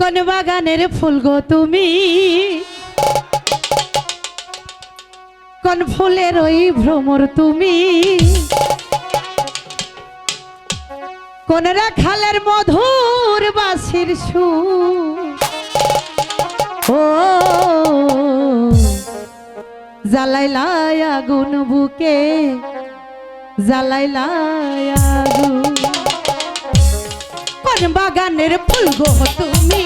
কোন বাগানের ফুল গো তুমি? কোন ফুলের ওই ভ্রমর তুমি? কোন রাখালের মধুর বাসির সুর ও জ্বালাইলাই আগুন বুকে জ্বালাইলাই আগুন কোন বাগানের ফুল গো তুমি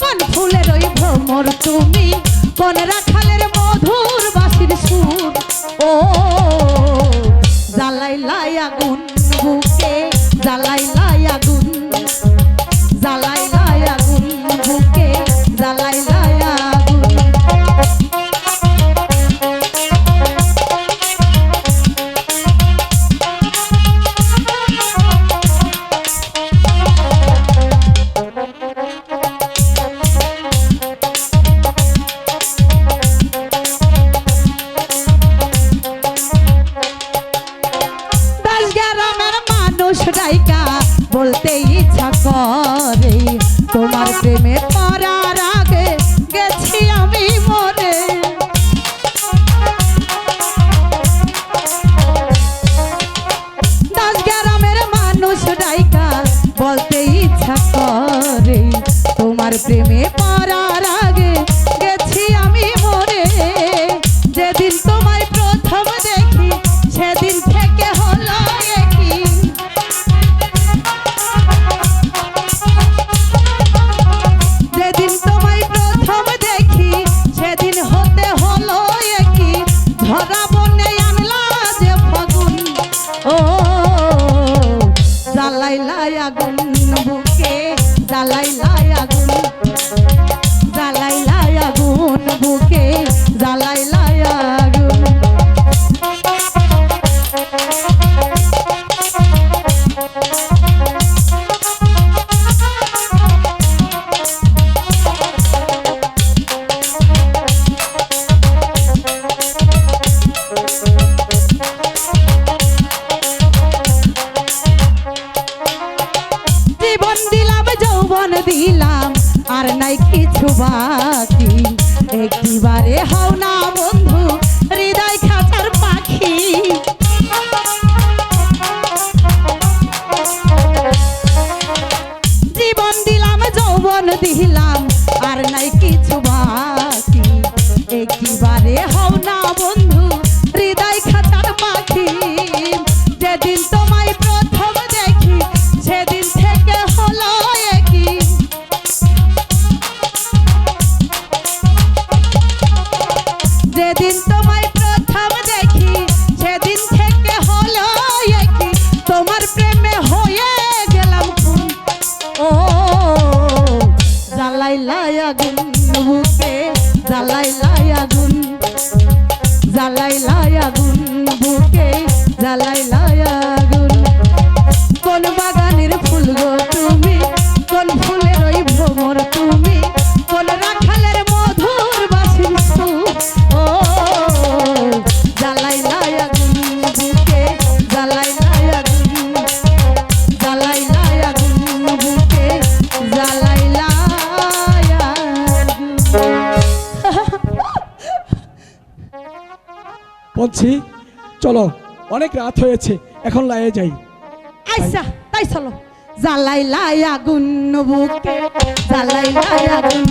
কোন ফুলের ওই ভ্রমর তুমি কোন রাখালের মধুর বাসির সুর ও জ্বালাইলাই আগুন বুকে জ্বালাইলাই মানুষ বলতে ইচ্ছা করে। তোমার প্রেমে পড়ার আগে গেছি আমি মরে দাস গ্রামের মানুষ ডাইকা বলতে ইচ্ছা করে। তোমার প্রেমে পড়ার জ্বালাইলাই আগুন বুকে জ্বালাইলাই আগুন জ্বালাইলাই আগুন বুকে জ্বালাইলাই জীবন দিলাম যৌবন দিলাম আর নাই কিছু বাকি। একটিবারে হও না বন্ধু জ্বালাইলাই আগুন, বুকে জ্বালাইলাই আগুন জ্বালাইলাই আগুন, বুকে জ্বালাইলাই আগুন। কোন বাগানের ফুল গো তুমি, কোন ফুলের ওই ভ্রমর বলছি চলো, অনেক রাত হয়েছে, এখন লাইয়ে যাই। আইসা, তাই চলো। জ্বালাই লাই আগুন বুকে জ্বালাই লাই আগুন লাই আগুন